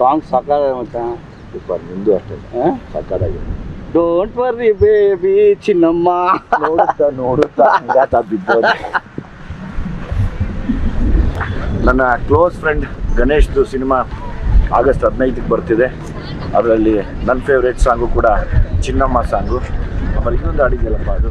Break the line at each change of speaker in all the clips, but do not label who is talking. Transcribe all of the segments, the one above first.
Song ಸಾಕಾಗ ಮಚ್ಚ
super ನಿಂದು ಅಷ್ಟೇ
ಡೋಂಟ್ ವರಿ ಬೇಬಿ ಚಿನ್ನಮ್ಮ
ನೋಡುತ್ತಾ ನೋಡುತ್ತಾ ಹಂಗಾತ ಬಿದ್ದೋದೆ ನನ್ನ ಕ್ಲೋಸ್ ಫ್ರೆಂಡ್ ಗಣೇಶ್ದು ಸಿನಿಮಾ ಆಗಸ್ಟ್ ಹದಿನೈದಕ್ಕೆ ಬರ್ತಿದೆ ಅದರಲ್ಲಿ ನನ್ನ ಫೇವ್ರೇಟ್ ಸಾಂಗು ಕೂಡ ಚಿನ್ನಮ್ಮ ಸಾಂಗು ಆಮೇಲೆ ಇನ್ನೊಂದು ಹಾಡಿದೆಯಲ್ಲಪ್ಪ ಅದು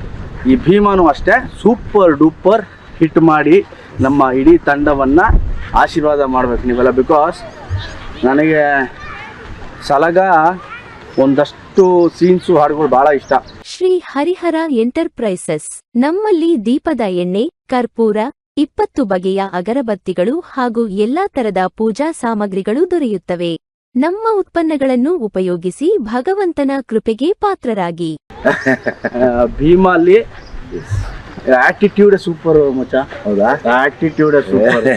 ಈ ಭೀಮಾನು ಅಷ್ಟೇ ಸೂಪರ್ ಡೂಪರ್ ಹಿಟ್ ಮಾಡಿ ನಮ್ಮ ಇಡೀ ತಂಡವನ್ನು ಆಶೀರ್ವಾದ ಮಾಡ್ಬೇಕು ನೀವೆಲ್ಲ ಬಿಕಾಸ್ ನನಗೆ ಸಲಗ ಒಂದಷ್ಟು ಸೀನ್ಸು ಹಾಡುಗಳು ಬಹಳ ಇಷ್ಟ.
ಶ್ರೀ ಹರಿಹರ ಎಂಟರ್ಪ್ರೈಸಸ್, ನಮ್ಮಲ್ಲಿ ದೀಪದ ಎಣ್ಣೆ, ಕರ್ಪೂರ, ಇಪ್ಪತ್ತು ಬಗೆಯ ಅಗರಬತ್ತಿಗಳು ಹಾಗೂ ಎಲ್ಲಾ ತರದ ಪೂಜಾ ಸಾಮಗ್ರಿಗಳು ದೊರೆಯುತ್ತವೆ. ನಮ್ಮ ಉತ್ಪನ್ನಗಳನ್ನು ಉಪಯೋಗಿಸಿ ಭಗವಂತನ ಕೃಪೆಗೆ ಪಾತ್ರರಾಗಿ.
ಭೀಮಲ್ಲಿ ಆಟಿಟ್ಯೂಡ್ ಸೂಪರ್ ಮಚ್ಚ.
ಹೌದಾ?
ಆಟಿಟ್ಯೂಡ್ ಸೂಪರ್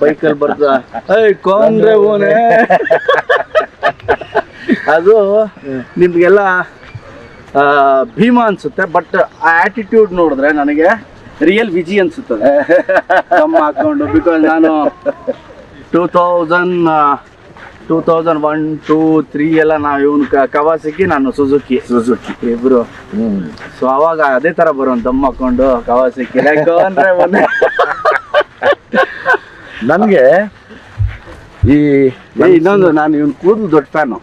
ಬೈಕಲ್ಲಿ ಅಲ್ಲಿ ಬರ್ತದೆ ಕೊಂದ್ರೆ ಓನೆ. ಅದು ನಿಮ್ಗೆಲ್ಲ ಭೀಮಾ ಭೀಮ ಅನ್ಸುತ್ತೆ ಬಟ್ ಆ ಆಟಿಟ್ಯೂಡ್ ನೋಡಿದ್ರೆ ನನಗೆ ರಿಯಲ್ ವಿಜಿ ಅನ್ಸುತ್ತದೆ. ಹಾಕೊಂಡು ಬಿಕಾಸ್ ನಾನು two thousand two thousand one two three ಎಲ್ಲ ನಾವು ಇವನು ಕವಾಸಿಕಿ ನಾನು ಸುಜುಕಿ
ಸುಜುಕಿ
ಇಬ್ರು. ಸೊ ಅವಾಗ ಅದೇ ತರ ಬರೋನ್ ದಮ್ ಹಾಕೊಂಡು ಕವಾಸಿಕಿ ಅಂದ್ರೆ ಮೊನ್ನೆ
ನನಗೆ ಈ
ಇನ್ನೊಂದು ನಾನು ಇವ್ನ ಕೂದಲು ದೊಡ್ಡ ಫ್ಯಾನು.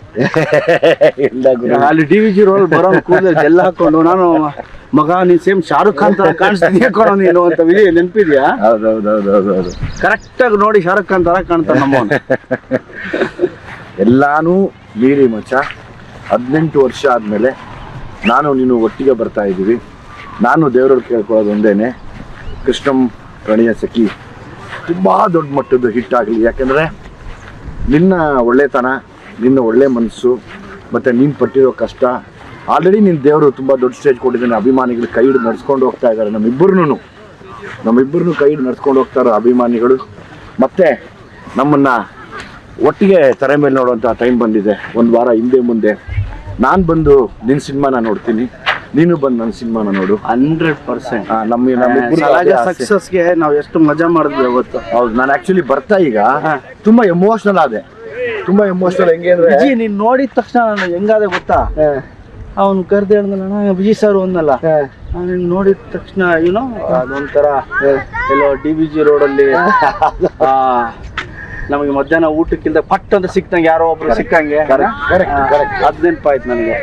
ಅಲ್ಲಿ ಡಿ ವಿ ಜಿ ರೋಲ್ ಬರೋ ಕೂದಲು ಎಲ್ಲ ಹಾಕೊಂಡು ನಾನು ಮಗ ನೀನ್ ಸೇಮ್ ಶಾರುಖ್ ಖಾನ್ ತರ ಕಾಣಿಸ್ತೀನಿ ಕಣೋ ನೀನು ಅಂತ ವಿಜಯ್ ನೆನಪಿದ್ಯಾ? ಕರೆಕ್ಟ್ ಆಗಿ ನೋಡಿ ಶಾರುಖ್ ಖಾನ್ ತರ ಕಾಣ್ತಾನೆ ನಮ್ಮ
ಎಲ್ಲಾನು ಮೀರಿ ಮಚ್ಚ ಹದಿನೆಂಟು ವರ್ಷ ಆದಮೇಲೆ ನಾನು ನೀನು ಒಟ್ಟಿಗೆ ಬರ್ತಾ ಇದ್ದೀವಿ. ನಾನು ದೇವರಲ್ಲಿ ಕೇಳ್ಕೊಳ್ಳೋದು ಒಂದೇನೆ. ಕೃಷ್ಣಂ ಪ್ರಣಯ ಸಖಿ. ತುಂಬ ದೊಡ್ಡ ಮಟ್ಟದ್ದು ಹಿಟ್ ಆಗಲಿ. ಯಾಕೆಂದರೆ ನಿನ್ನ ಒಳ್ಳೆತನ, ನಿನ್ನ ಒಳ್ಳೆ ಮನಸ್ಸು, ಮತ್ತು ನೀನು ಪಟ್ಟಿರೋ ಕಷ್ಟ ಆಲ್ರೆಡಿ ನಿನ್ನ ದೇವರು ತುಂಬ ದೊಡ್ಡ ಸ್ಟೇಜ್ ಕೊಟ್ಟಿದ್ದಾನೆ. ಅಭಿಮಾನಿಗಳು ಕೈ ಹಿಡಿದು ನಡ್ಸ್ಕೊಂಡು ಹೋಗ್ತಾ ಇದ್ದಾರೆ. ನಮ್ಮಿಬ್ಬರೂ ನಮ್ಮಿಬ್ಬರನ್ನು ಕೈ ಹಿಡಿದು ನಡ್ಸ್ಕೊಂಡು ಹೋಗ್ತಾರೆ ಅಭಿಮಾನಿಗಳು. ಮತ್ತು ನಮ್ಮನ್ನ ಒಟ್ಟಿಗೆ ತೆರೆ ಮೇಲೆ ನೋಡುವಂಥ ಟೈಮ್ ಬಂದಿದೆ. ಒಂದು ವಾರ ಹಿಂದೆ ಮುಂದೆ. ನಾನು ಬಂದು ನಿನ್ನ ಸಿನಿಮಾನ ನೋಡ್ತೀನಿ. ನೀನು ಬಂದು ನನ್ನ ಸಿನಿಮಾನ ನೋಡು.
Hundred percent.
ನಮ್ಮ ನಮ್ಮ.
ಸಕ್ಸಸ್ಗೆ ನಾವು ಎಷ್ಟು ಮಜಾ ಮಾಡಿದ್ವಿ ಅವತ್ತು.
ಹೌದು ನಾನು ಆ್ಯಕ್ಚುಲಿ ಬರ್ತಾ ಈಗ ತುಂಬ ಎಮೋಷನಲ್ ಆದೆ. ತುಂಬ ಎಮೋಷನಲ್ ಹೆಂಗೆ ಅಂದ್ರೆ
ಜಿ ನೀನ್ ನೋಡಿದ ತಕ್ಷಣ ನಾನು ಹೆಂಗಾದೆ ಗೊತ್ತಾ? ಅವನು ಕರೆದೇ ಹೇಳ್ದಲ್ಲ ವಿಜಯ್ ಸರ್ ಒಂದಲ್ಲ. ನಾನು ನೋಡಿದ ತಕ್ಷಣ ಏನೋ ಅದೊಂಥರ ಎಲ್ಲೋ ಡಿ ಬಿ ಜಿ ರೋಡಲ್ಲಿ ನಮಗೆ ಮಧ್ಯಾಹ್ನ ಊಟಕ್ಕಿಂತ ಪಟ್ ಅಂತ ಸಿಕ್ತಂಗೆ ಯಾರೋ ಒಬ್ರು ಸಿಕ್ಕಂಗೆ. ಅದು ನೆನಪಾಯ್ತು ನನಗೆ.